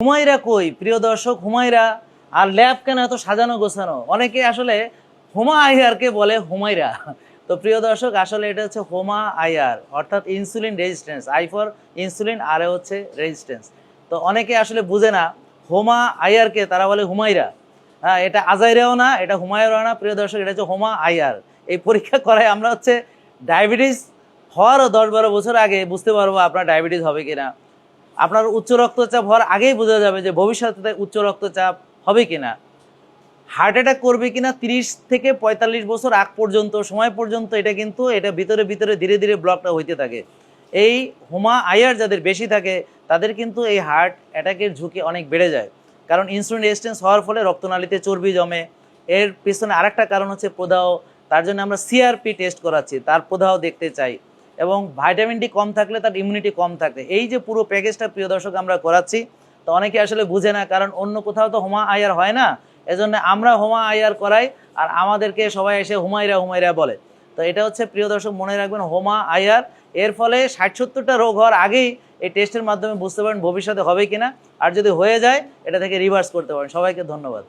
হুমায়রা কই? প্রিয় দর্শক, হুমায়রা। আর ল্যাব কেন এত সাজানো গোছানো? অনেকে আসলে হুমা আইয়ারকে বলে হুমায়রা। তো প্রিয় দর্শক, আসলে এটা হচ্ছে হোমা আইয়ার, অর্থাৎ insulin resistance I for insulin R হচ্ছে রেজিস্ট্যান্স তো অনেকে আসলে বুঝে না, হোমা আইয়ারকে তারা বলে হুমায়রা। হ্যাঁ এটা আজাইরাও না, এটা হুমায়রাও না। প্রিয় দর্শক, এটা হচ্ছে হোমা আইয়ার। এই পরীক্ষা করায় আমরা হচ্ছে ডায়াবেটিস হওয়ারও দশ বারো বছর আগে বুঝতে পারব আপনার ডায়াবেটিস হবে কিনা। আপনার উচ্চ রক্তচাপ হওয়ার আগেই বোঝা যাবে যে ভবিষ্যতে উচ্চ রক্তচাপ হবে কিনা। হার্ট অ্যাটাক করবে কিনা তিরিশ থেকে পঁয়তাল্লিশ বছর আগ পর্যন্ত, সময় পর্যন্ত, এটা কিন্তু এটা ভিতরে ভিতরে ধীরে ধীরে ব্লকটা হইতে থাকে। এই হোমা আয়ার যাদের বেশি থাকে, তাদের কিন্তু এই হার্ট অ্যাটাকের ঝুঁকি অনেক বেড়ে যায়। কারণ ইনসুলিন রেজিস্ট্যান্স হওয়ার ফলে রক্তনালীতে চর্বি জমে। এর পিছনে আরেকটা কারণ হচ্ছে প্রদাহ। তার জন্য আমরা সিআরপি টেস্ট করাচ্ছি, তার প্রদাহ দেখতে চাই। এবং ভাইটামিন ডি কম থাকলে তার ইমিউনিটি কম থাকে। এই যে পুরো প্যাকেজটা প্রিয় দর্শক, আমরা করাচ্ছি, তো অনেকে আসলে বুঝে না, কারণ অন্য কোথাও তো হোমা আয়ার হয় না, এজন্য আমরা হোমা আয়ার করাই, আর আমাদেরকে সবাই এসে হুমাইরা হুমাইরা বলে। তো এটা হচ্ছে, প্রিয় দর্শক, মনে রাখবেন, হোমা আয়ার, এর ফলে ষাট সত্তরটা রোগ হওয়ার আগেই এই টেস্টের মাধ্যমে বুঝতে পারেন ভবিষ্যতে হবে কিনা, আর যদি হয়ে যায়, এটা থেকে রিভার্স করতে পারেন। সবাইকে ধন্যবাদ।